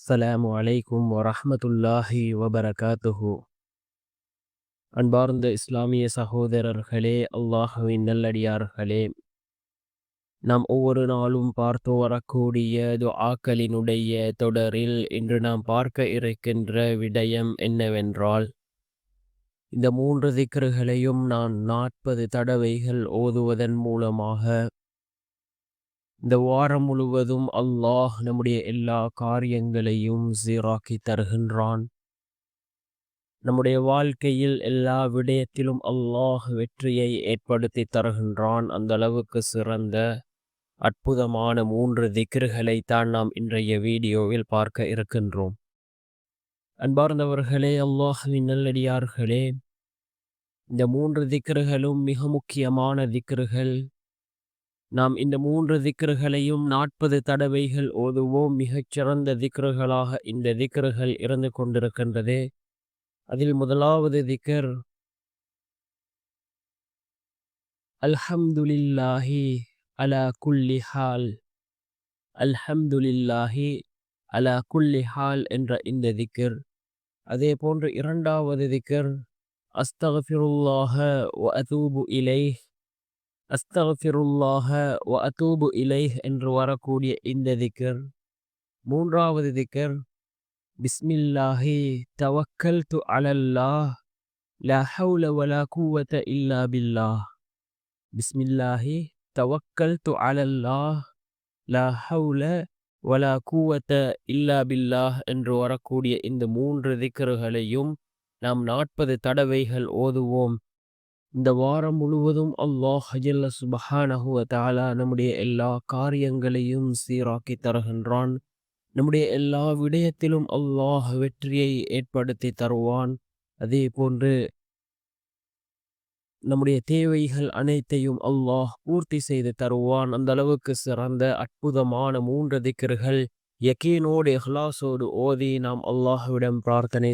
அஸ்ஸலாமு அலைக்கும் வரஹமத்துல்லாஹி வபரகாத்துஹு. அன்பார்ந்த இஸ்லாமிய சகோதரர்களே அல்லாஹுவின் நல்லடியார்களே நாம் ஒவ்வொரு நாளும் பார்த்து வரக்கூடிய துஆக்களினுடைய தொடரில் இன்று நாம் பார்க்க இருக்கின்ற விடயம் என்னவென்றால் இந்த மூன்று திக்கர்களையும் நான் நாற்பது தடவைகள் ஓதுவதன் மூலமாக இந்த வாரம் முழுவதும் அல்லாஹ் நம்முடைய எல்லா காரியங்களையும் சீராக்கி தருகின்றான். நம்முடைய வாழ்க்கையில் எல்லா விடயத்திலும் அல்லாஹ் வெற்றியை ஏற்படுத்தி தருகின்றான். அந்த அளவுக்கு சிறந்த அற்புதமான மூன்று திக்ருகளை தான் நாம் இன்றைய வீடியோவில் பார்க்க இருக்கின்றோம். அன்பார்ந்தவர்களே அல்லாஹுவின் நல்லடியார்களே இந்த மூன்று திக்ருகளும் மிக முக்கியமான திக்ருகள். நாம் இந்த மூன்று திக்ருகளையும் நாற்பது தடவைகள் ஓதுவோம். மிகச்சிறந்த திக்ருகளாக இந்த திக்ருகள் இருந்து கொண்டிருக்கின்றது. அதில் முதலாவது திக்கர் அல்ஹம்துலில்லாஹி அலா குல்லி ஹால் அல்ஹம்துலில்லாஹி அலா குல்லி ஹால் என்ற இந்த திக்கர் அதே போன்று இரண்டாவது திக்கர் அஸ்தகஃபிருல்லாஹ வ அதூபு இலைஹ் அஸ்தகஃபிருல்லாஹ வ அதூபு இலைஹ் என்று வரக்கூடிய இந்த திக்கர் மூன்றாவது திக்கர் பிஸ்மில்லாஹி தவக்கல் து அலல்லாஹ் லா ஹவுல வலா கூவத்த இல்லா பில்லாஹ் பிஸ்மில்லாஹி தவக்கல் து அலல்லாஹ் லா ஹவுல வலா கூவத்த இல்லா பில்லாஹ் என்று வரக்கூடிய இந்த மூன்று திக்கர்களையும் நாம் நாற்பது தடவைகள் ஓதுவோம். இந்த வாரம் முழுவதும் அல்லாஹ் ஹஜல்ல சுபஹானஹுவ தாலா நம்முடைய எல்லா காரியங்களையும் சீராக்கி தருகின்றான். நம்முடைய எல்லா விடயத்திலும் அல்லாஹ் வெற்றியை ஏற்படுத்தி தருவான். அதே போன்று நம்முடைய தேவைகள் அனைத்தையும் அல்லாஹ் பூர்த்தி செய்து தருவான். அந்த அளவுக்கு சிறந்த அற்புதமான மூன்று திக்கர்கள் யக்கீனோடு இஹ்லாஸோடு ஓதி நாம் அல்லாஹ்விடம் பிரார்த்தனை